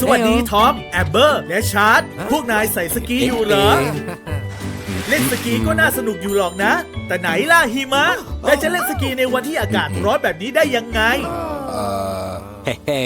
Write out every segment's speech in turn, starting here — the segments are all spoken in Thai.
สวัสดีทอมแอมเบอร์ และชาร์ตพวกนายใส่สกีอยู่เหรอ เล่นสกีก็น่าสนุกอยู่หรอกนะ แต่ไหนล่ะหิมะและจะเล่นสกีในวันที่อากาศร้อนแบบนี้ได้ยังไง เฮ้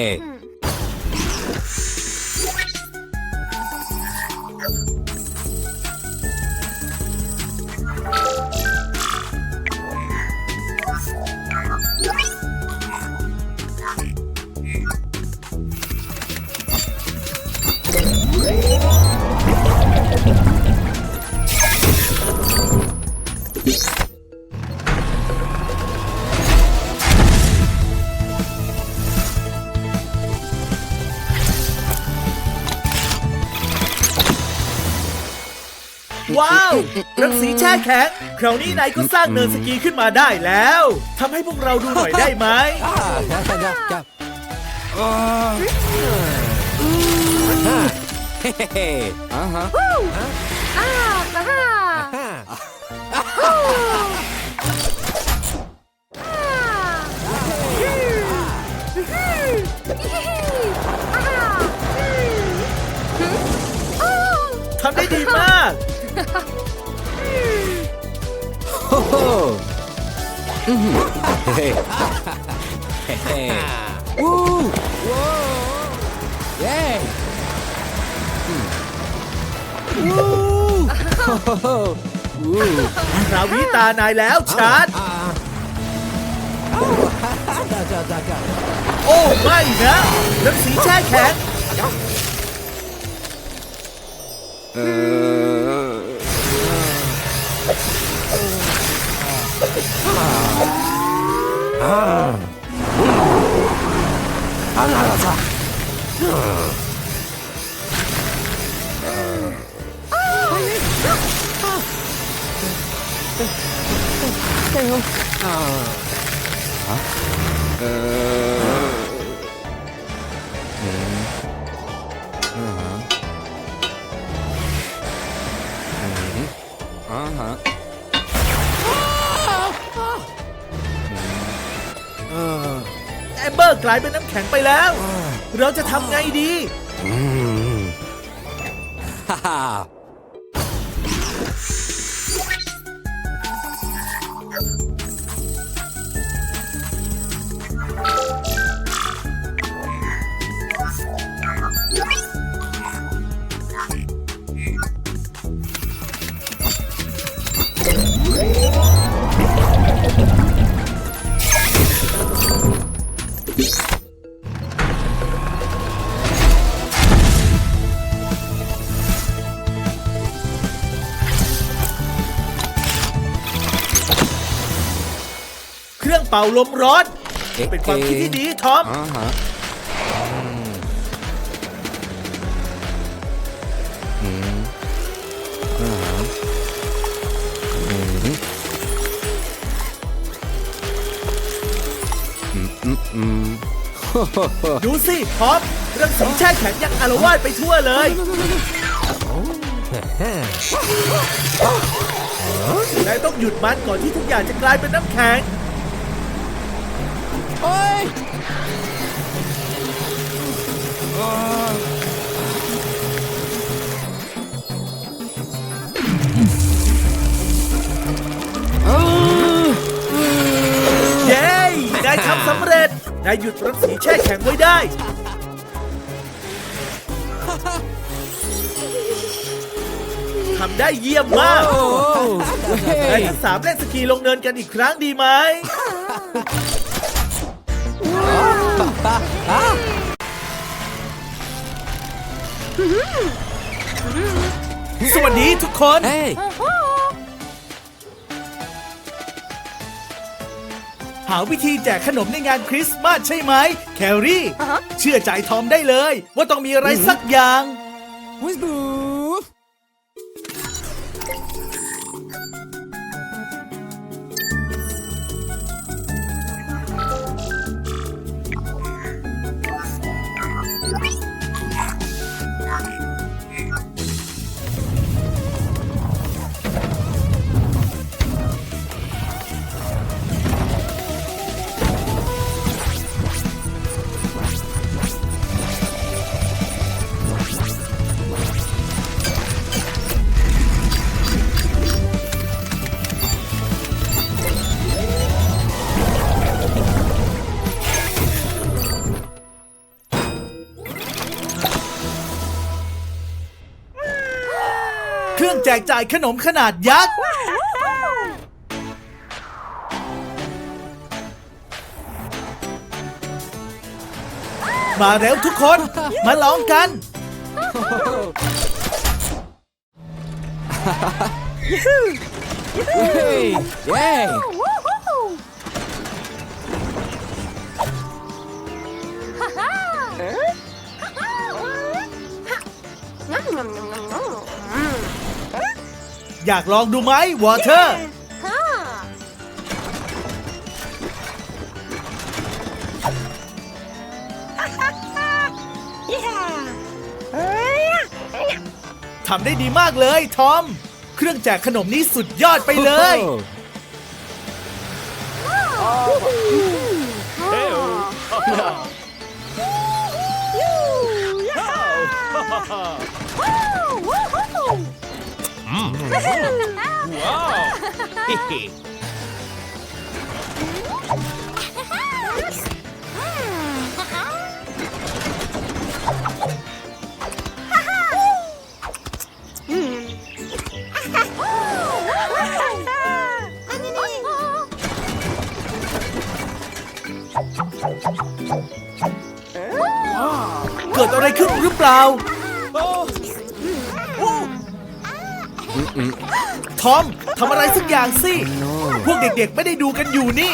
รังสีแช่แข็งคราวนี้นายก็สร้างเนินสกีขึ้นมาได้แล้วทำให้พวกเราดูหน่อยได้ไหมอ่าจ้าจ้าจ้าจ้าอ่าเฮ้เฮ้อ่าฮะอ่าอ่าอ่าทำได้ดีมากโอ้โหอือหือเฮ้เฮ้เฮ้วู้ว้าวเย้อืมวู้โอ้โหวู้คราวนี้ตานายแล้วชาร์ตอ่าจ้าจ้าจ้าจ้าโอ้ไม่นะรังสีแช่แข็งเออ あなたさあ กลายเป็นน้ำแข็งไปแล้ว เราจะทำไงดี ฮ่า เป่าลมร้อน เป็นความคิดที่ดีทอม อ่าฮะอืมอ่าฮะอืมอืมอืมอืมโอ้โหดูสิทอมรังแช่แข็งยังอารวาสไปทั่วเลย นายต้องหยุดมันก่อนที่ทุกอย่างจะกลายเป็นน้ำแข็ง โอ้ยอ้าวเย้นายทำสำเร็จนายหยุดรังสีแช่แข็งไว้ได้ ทำได้เยี่ยมมากโอ้เฮ้นายยทั้งสามเล่นสกีลงเนินกันอีกครั้งดีไหม สวัสดีทุกคน เฮ้ย หาวิธีแจกขนมในงานคริสต์มาสใช่ไหม แครี่อ่าฮะเชื่อใจทอมได้เลย ว่าต้องมีอะไรสักอย่างวิส แจกจ่ายขนมขนาดยักษ์มาแล้วทุกคน มาลองกันเฮ้ย อยากลองดูไหมวอเตอร์ทำได้ดีมากเลยทอม เครื่องแจกขนมนี้สุดยอดไปเลย เกิดอะไรขึ้นหรือเปล่า ทอมทำอะไรสักอย่างสิ พวกเด็กๆไม่ได้ดูกันอยู่นี่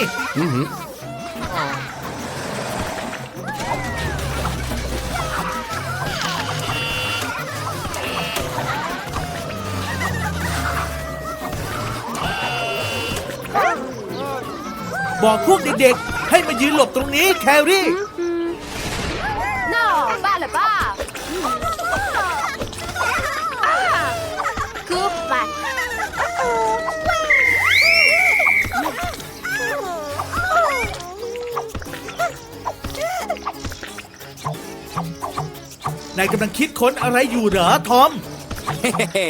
บอกพวกเด็กๆ ให้มายืนหลบตรงนี้แครี่ นายกำลังคิดค้นอะไรอยู่เหรอทอม เฮ้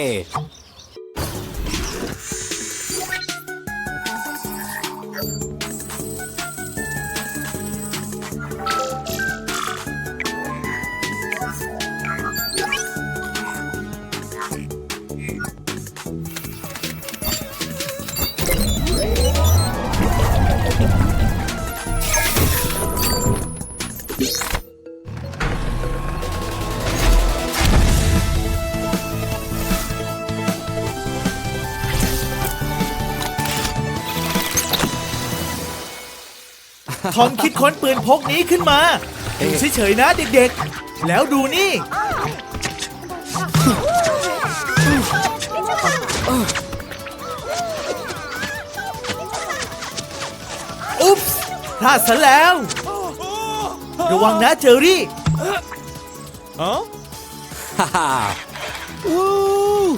ทอมคิดค้นปืนพกนี้ขึ้นมาอยู่เฉยๆนะเด็กๆ แล้วดูนี่อุ๊ปส์พลาดซะแล้ว ระวังนะเจอรี่ฮ่าฮ่าวู้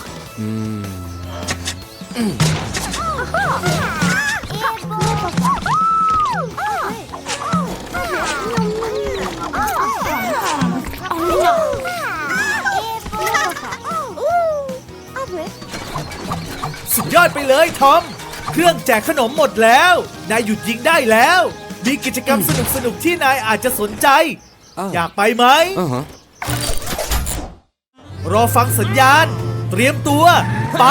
อืมสุดยอดไปเลยทอม เครื่องแจกขนมหมดแล้ว นายหยุดยิงได้แล้ว มีกิจกรรมสนุกๆที่นายอาจจะสนใจ อ้าว อยากไปไหม อ่าฮะรอฟังสัญญาณ เตรียมตัว ไป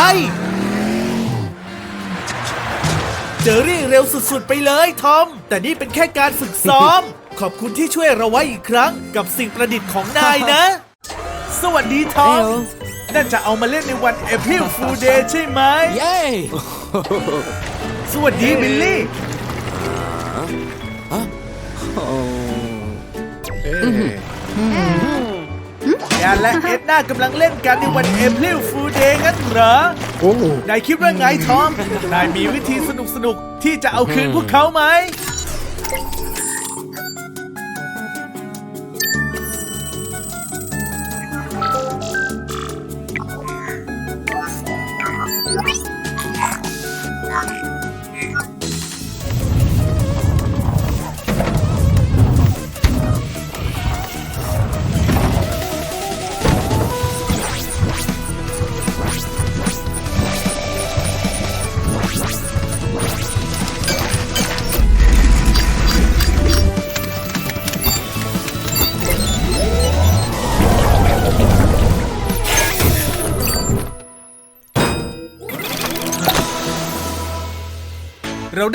เจอรี่เร็วสุดๆไปเลยทอม แต่นี่เป็นแค่การฝึกซ้อม ขอบคุณที่ช่วยเราไว้อีกครั้ง กับสิ่งประดิษฐ์ของนายนะ สวัสดีทอม น่าจะเอามาเล่นในวัน April Fool Day ใช่ไหม เย้ สวัสดีบิลลี่โอ้แอนและเอ็ดน่ากำลังเล่นกันในวัน April Fool Day งั้นเหรอ โอ้นายคิดว่าไงทอม นายมีวิธีสนุกๆ ที่จะเอาคืนพวกเขาไหม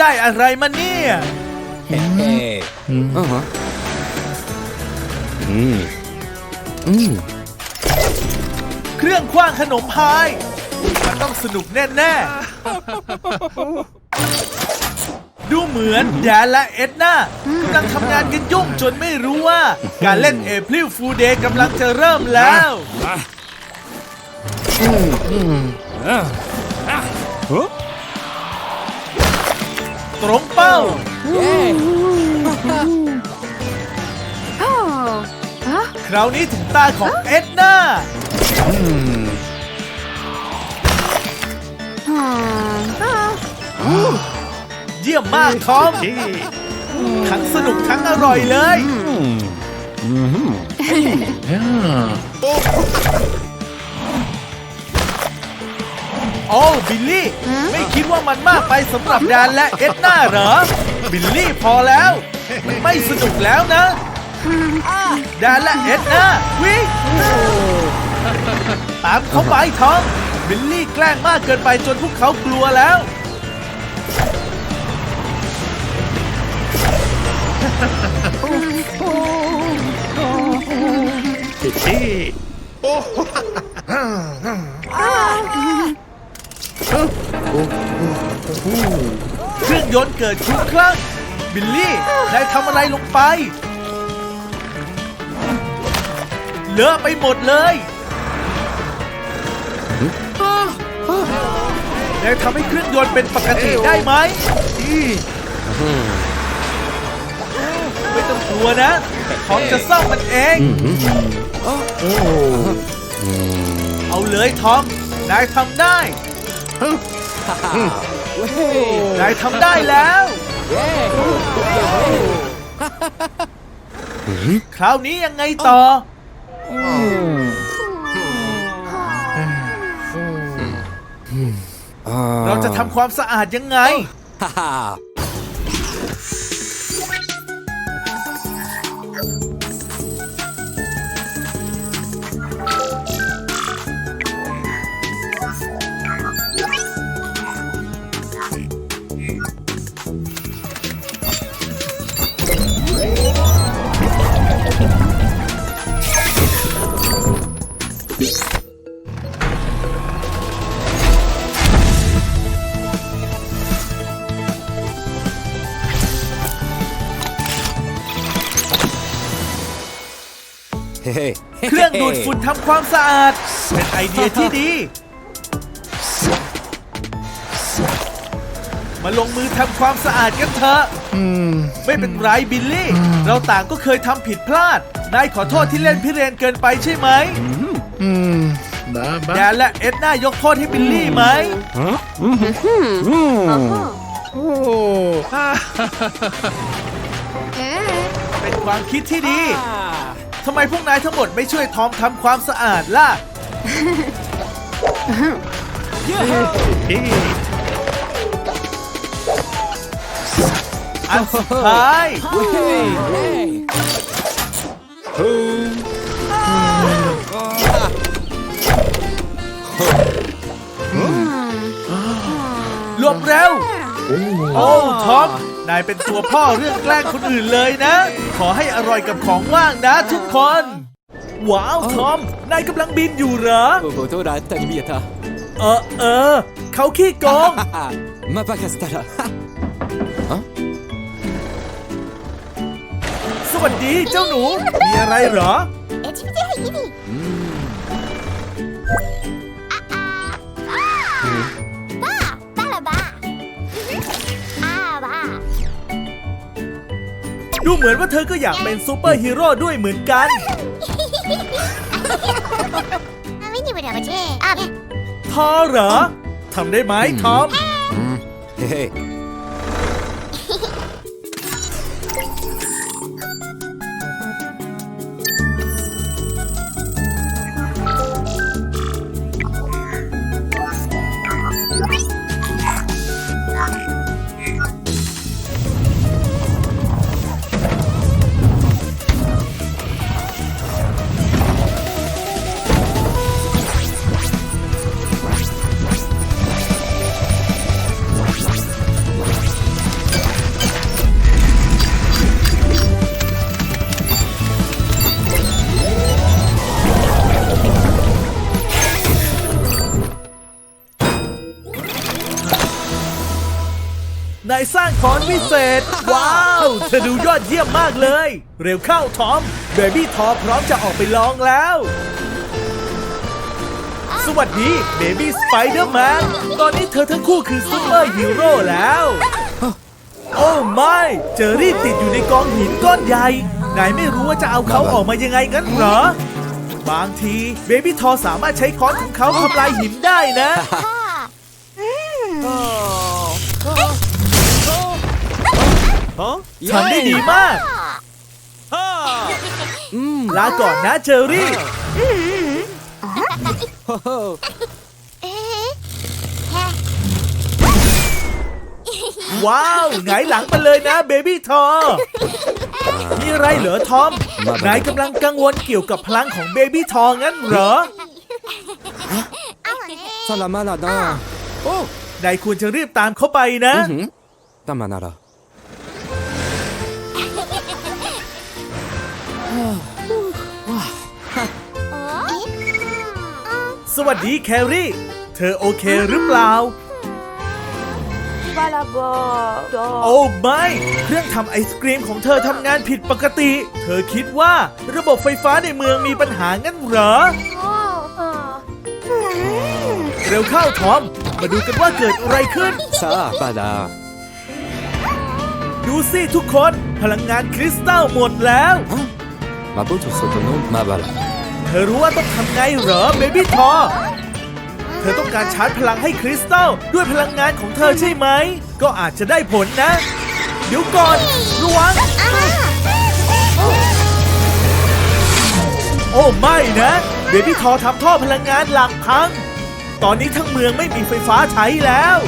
ได้อะไรมาเนี่ย เฮ้เฮ้อ่าฮะอืมอืมเครื่องคว้างขนมพาย มันต้องสนุกแน่ๆ ดูเหมือนแดนและเอ็ดนากำลังทำงานกันยุ่งจนไม่รู้ว่า การเล่นเอพ i ลฟูเดย์กำลังจะเริ่มแล้ว ตรงเป้าเย้โอ้ฮะคราวนี้ถึงตาของเอ็ดนาอืมอืมอ่าเยี่ยมมากทอม ทั้งสนุกทั้งอร่อยเลย โอ้บิลลี่ ไม่คิดว่ามันมากไปสำหรับแดนและเอ็ดนาเหรอ บิลลี่พอแล้ว มันไม่สนุกแล้วนะแดนและเอ็ดนาวิ่งตามเขาไปทอมบิลลี่แกล้งมากเกินไปจนพวกเขากลัวแล้ว เครื่องยนต์เกิดคลุกคลั่งบิลลี่นายทำอะไรลงไป เลอะไปหมดเลยนายทำให้เครื่องยนต์เป็นปกติได้ไหมไม่ต้องกลัวนะทอมจะซ่อมมันเอง เอาเลยทอม นายทำได้เว้ย นายทำได้แล้วเย้คราวนี้ยังไงต่อ เราจะทำความสะอาดยังไง ทำความสะอาด เป็นไอเดียที่ดี มาลงมือทำความสะอาดกันเถอะไม่เป็นไรบิลลี่ เราต่างก็เคยทำผิดพลาด นายขอโทษที่เล่นพิเรนเกินไปใช่ไหม Ba แดนและเอ็ดน่ายกโทษให้บิลลี่ไหมเอ๊ะเป็นความคิดที่ดี ทำไมพวกนายทั้งหมดไม่ช่วยทอมทำความสะอาดล่ะ อันสุดท้ายเว้ยเย้ฮู้รวบเร็ว โอ้ทอม นายเป็นตัวพ่อเรื่องแกล้งคนอื่นเลยนะ ขอให้อร่อยกับของว่างนะทุกคน ว้าว ทอม นายกำลังบินอยู่เหรอ โอ้โหโทษนะแต่นี่มีอะท่าเออเออ เขาขี้โกง มาปากาสตาระสวัสดีเจ้าหนู มีอะไรเหรอ ดูเหมือนว่าเธอก็อยากเป็นซูเปอร์ฮีโร่ด้วยเหมือนกันไม่นี่เป็นธรรมชาติอะทอเหรอทำได้ไหมทอม เฮ้ นายสร้างคอนวิเศษ ว้าวเธอดูยอดเยี่ยมมากเลย เร็วเข้าทอมเบบี้ทอพร้อมจะออกไปลองแล้ว สวัสดีเบบี้สไปเดอร์แมนตอนนี้เธอทั้งคู่คือซูเปอร์ฮีโร่แล้ว โอ้ไม่เจอรี่ติดอยู่ในกองหินก้อนใหญ่นายไม่รู้ว่าจะเอาเขาออกมายังไงงั้นเหรอบางทีเบบี้ทอสามารถใช้ค้อนของเขาทำลายหินได้นะ ทำได้ดีมากลาก่อนนะเจอรี่โอ้โหเอ๊ะว้าวไงายหลังไปเลยนะเบบี้ทอ มีอะไรเหรอทอม นายกำลังกังวลเกี่ยวกับพลังของเบบี้ทองั้นเหรอ ซาลามาลาดาโอ้นายควรจะรีบตามเขาไปนะหืมตามานารา สวัสดีแครี่ เธอโอเคหรือเปล่า โอ้ไม่ เครื่องทำไอศกรีมของเธอทำงานผิดปกติ เธอคิดว่าระบบไฟฟ้าในเมืองมีปัญหางั้นเหรอ เร็วเข้าทอม มาดูกันว่าเกิดอะไรขึ้น ซาปาดา ดูสิทุกคน พลังงานคริสตัลหมดแล้ว มาบุตุโซโตโนมาบาลาเธอรู้ว่าต้องทำไงเหรอเบบี้ทอเธอต้องการชาร์จพลังให้คริสตัลด้วยพลังงานของเธอใช่ไหม ก็อาจจะได้ผลนะ เดี๋ยวก่อนระวังโอ้ไม่นะเบบี้ทอทำท่อพลังงานหลักพัง ตอนนี้ทั้งเมืองไม่มีไฟฟ้าใช้แล้ว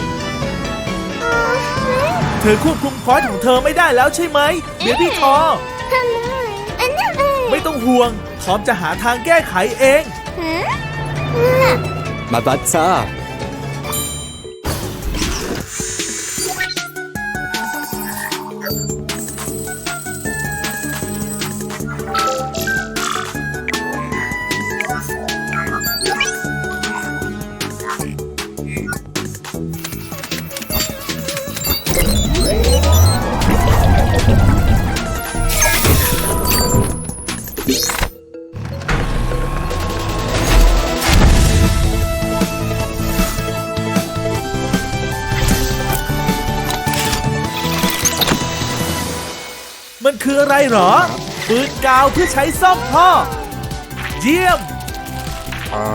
เธอควบคุมคอร์ของเธอไม่ได้แล้วใช่ไหมเบบี้ทอ ไม่ต้องห่วงทอมจะหาทางแก้ไขเอง มาบัดซา คืออะไรเหรอ ปืนกาวเพื่อใช้ซ่อมท่อ เยี่ยมอ่า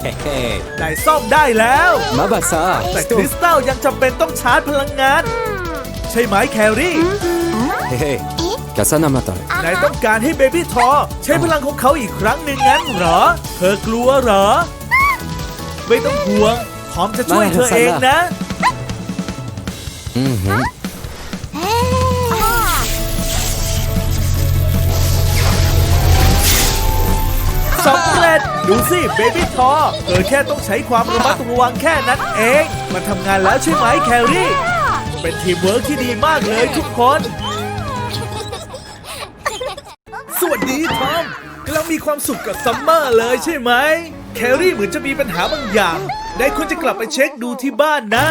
เฮ้เฮ้ได้ซ่อมได้แล้ว มาบัดซาแต่คริสตัลยังจำเป็นต้องชาร์จพลังงาน ใช่ไหมแครี่ เฮ้เฮ้กาซานามาตานายต้องการให้เบบี้ทอใช้พลังของเขาอีกครั้งหนึ่งงั้นเหรอ เธอกลัวเหรอ ไม่ต้องห่วงพร้อมจะช่วยเธอเองนะ อืมหื สำเร็จ ดูสิเบบี้ทอเธอแค่ต้องใช้ความระมัดระวังแค่นั้นเอง มันทำงานแล้วใช่ไหมแครี่ เป็นทีมเวิร์กที่ดีมากเลยทุกคน สวัสดีทอมกำลังมีความสุขกับซัมเมอร์เลยใช่ไหม แครี่เหมือนจะมีปัญหาบางอย่าง ได้คุณจะกลับไปเช็คดูที่บ้านนะ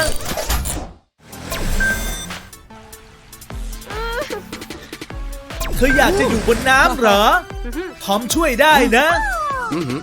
เธออยากจะอยู่บนน้ำเหรอ ทอมช่วยได้นะ อืมหืม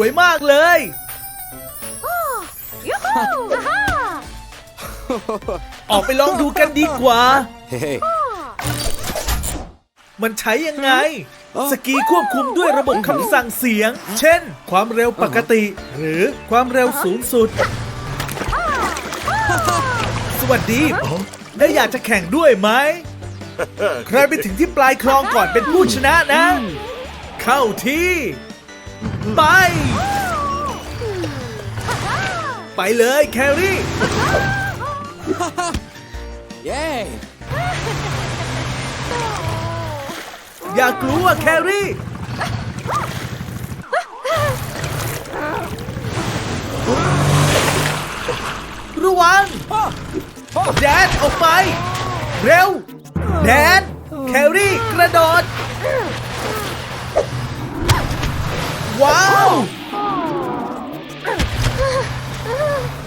วยมากเลยออกไปลองดูกันดีกว่าเฮ้เฮ้มันใช้ยังไงอ๋อสกีควบคุมด้วยระบบคำสั่งเสียง เช่น ความเร็วปกติ หรือความเร็วสูงสุด สวัสดีแล้วอยากจะแข่งด้วยไหม ใครไปถึงที่ปลายคลองก่อนเป็นผู้ชนะนะ เข้าที่ ไป ไปเลยแครี่เย้อย่ากลัวแครี่ระวังแดนออกไป เร็ว แดนแครี่กระโดด ว้าว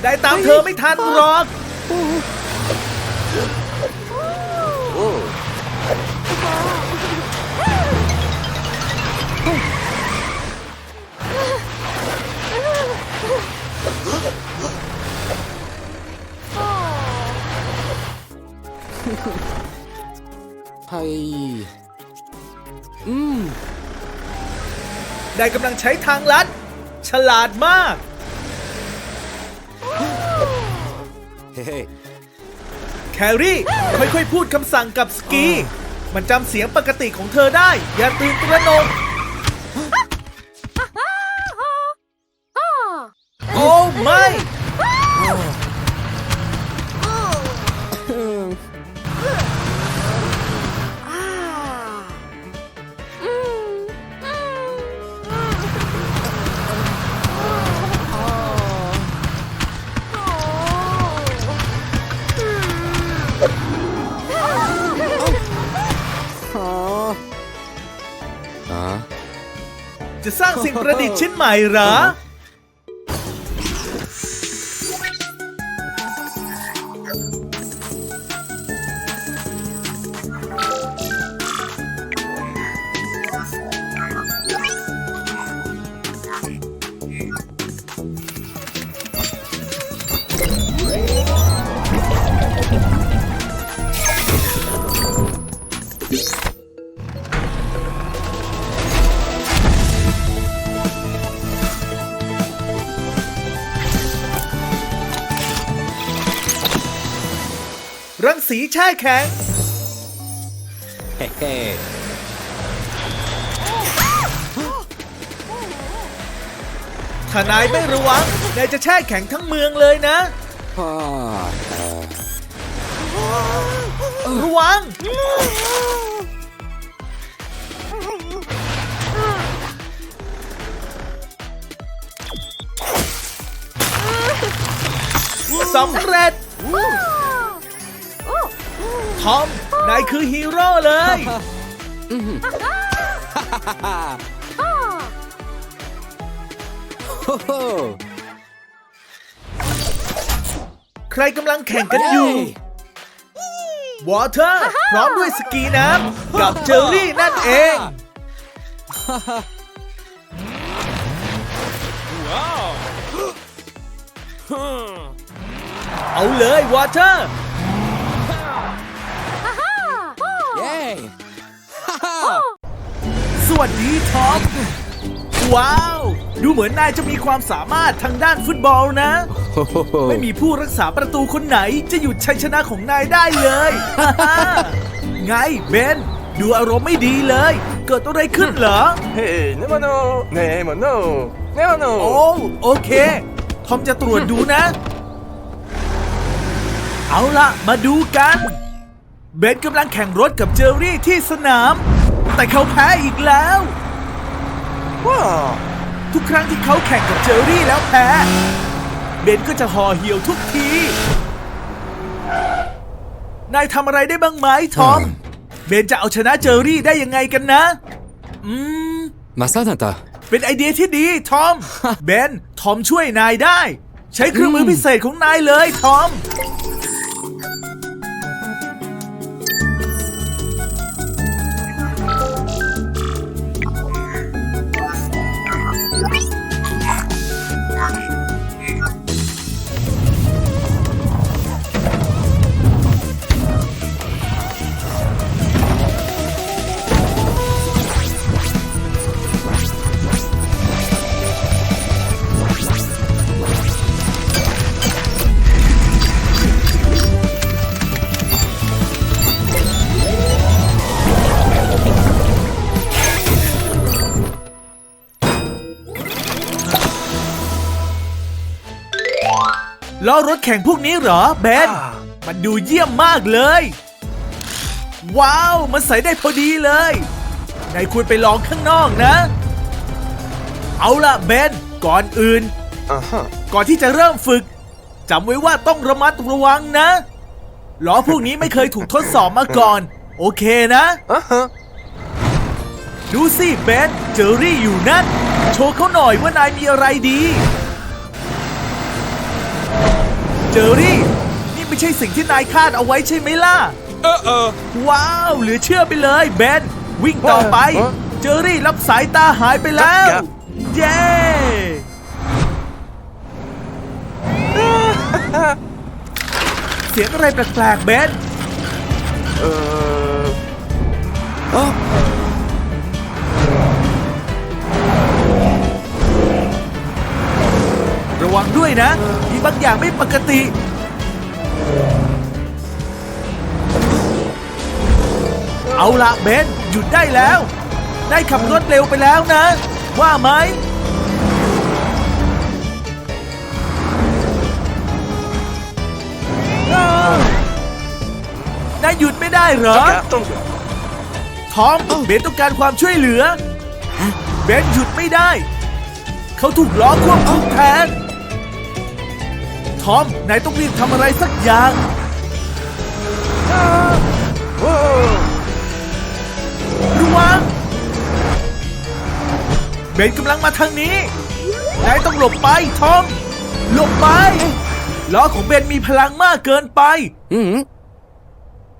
ได้ตามเธอไม่ทันหรอกはいอืม ได้กำลังใช้ทางลัด ฉลาดมากเฮ้เฮ้แครี่ค่อยๆ พูดคำสั่งกับสกี มันจำเสียงปกติของเธอได้ อย่าตื่นตระหนกโอ้ไม่ สิ่งประดิษฐ์ชิ้นใหม่เหรอ สีแช่แข็ง เฮ้ถ้านายไม่ระวังนายจะแช่แข็งทั้งเมืองเลยนะฮ่อระวัง สำเร็จ อม นายคือฮีโร่เลย โอ้โหใครกำลังแข่งกันอยู่ วอเตอร์ พร้อมด้วยสกีน้ำกับเจอรี่นั่นเอง เอาเลยวอเตอร์ สวัสดีทอมว้าว ดูเหมือนนายจะมีความสามารถทางด้านฟุตบอลนะโอ้โหไม่มีผู้รักษาประตูคนไหนจะหยุดชัยชนะของนายได้เลย ไงเบน ดูอารมณ์ไม่ดีเลย เกิดอะไรขึ้นเหรอ เฮ้นมโนเนมโนเนมโนโอ้โอเค ทอมจะตรวจดูนะ เอาละมาดูกัน เบนกำลังแข่งรถกับเจอรี่ที่สนาม แต่เขาแพ้อีกแล้วว้าทุกครั้งที่เขาแข่งกับเจอรี่แล้วแพ้ เบนก็จะห่อเหี่ยวทุกที นายทำอะไรได้บ้างไหมทอม เบนจะเอาชนะเจอรี่ได้ยังไงกันนะ อืมมาซานาตาเป็นไอเดียที่ดีทอม เบน ทอมช่วยนายได้ ใช้เครื่องมือพิเศษของนายเลยทอม ล้อรถแข่งพวกนี้เหรอเบนมันดูเยี่ยมมากเลย ว้าว มันใส่ได้พอดีเลยนายควรไปลองข้างนอกนะ เอาล่ะเบนก่อนอื่นอ่าฮะก่อนที่จะเริ่มฝึกจำไว้ว่าต้องระมัดระวังนะล้อพวกนี้ไม่เคยถูกทดสอบมาก่อน โอเคนะอ่าฮะดูสิเบนเจอรี่อยู่นั่น โชว์เขาหน่อยว่านายมีอะไรดี เจอรี่ นี่ไม่ใช่สิ่งที่นายคาดเอาไว้ใช่ไหมล่ะ เออเออ ว้าวเหลือเชื่อไปเลยเบนวิ่งต่อไปเจอรี่รับสายตาหายไปแล้ว เย้ เสียงอะไรแปลกๆเบน เออ ระวังด้วยนะ มีบางอย่างไม่ปกติ เอาละเบนหยุดได้แล้ว ได้ขับรถเร็วไปแล้วนะ ว่าไหมนายหยุดไม่ได้เหรอจักรต้องทอม เบนต้องการความช่วยเหลือ เบนหยุดไม่ได้ เขาถูกล้อควบคุมแทน ทอมนายต้องรีบทำอะไรสักอย่างโอ้ระวังเบนกำลังมาทางนี้ นายต้องหลบไปทอม หลบไปล้อของเบนมีพลังมากเกินไปอืม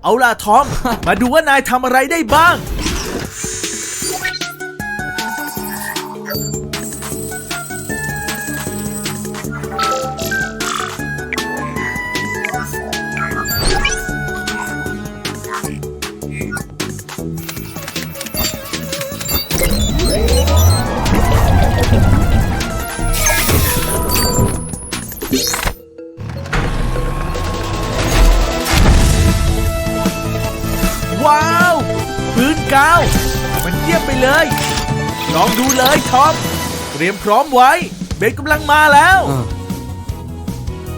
เอาล่ะทอม มาดูว่านายทำอะไรได้บ้าง ปืนกาว มันเยี่ยมไปเลย ลองดูเลยทอมเตรียมพร้อมไว้ เบนกำลังมาแล้วอ่า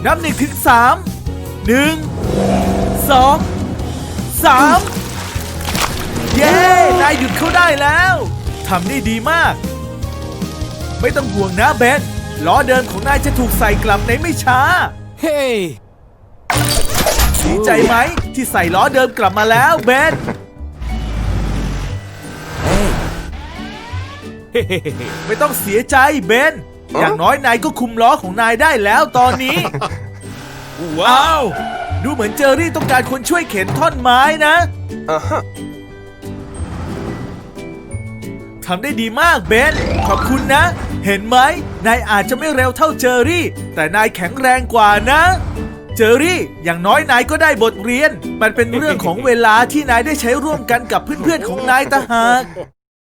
นับหนึ่งถึงสาม หนึ่ง สอง สาม เย้ นายหยุดเขาได้แล้ว ทำได้ดีมาก ไม่ต้องห่วงนะเบนล้อเดิมของนายจะถูกใส่กลับในไม่ช้า เฮ้ยดีใจไหมที่ใส่ล้อเดิมกลับมาแล้วเบน ไม่ต้องเสียใจเบน อย่างน้อยนายก็คุมล้อของนายได้แล้วตอนนี้ ว้าว ดูเหมือนเจอรี่ต้องการคนช่วยเข็นท่อนไม้นะอ่าฮะทำได้ดีมากเบน ขอบคุณนะ เห็นไหม นายอาจจะไม่เร็วเท่าเจอรี่ แต่นายแข็งแรงกว่านะ เจอรี่ อย่างน้อยนายก็ได้บทเรียน มันเป็นเรื่องของเวลาที่นายได้ใช้ร่วมกันกับเพื่อนๆของนายต่างหาก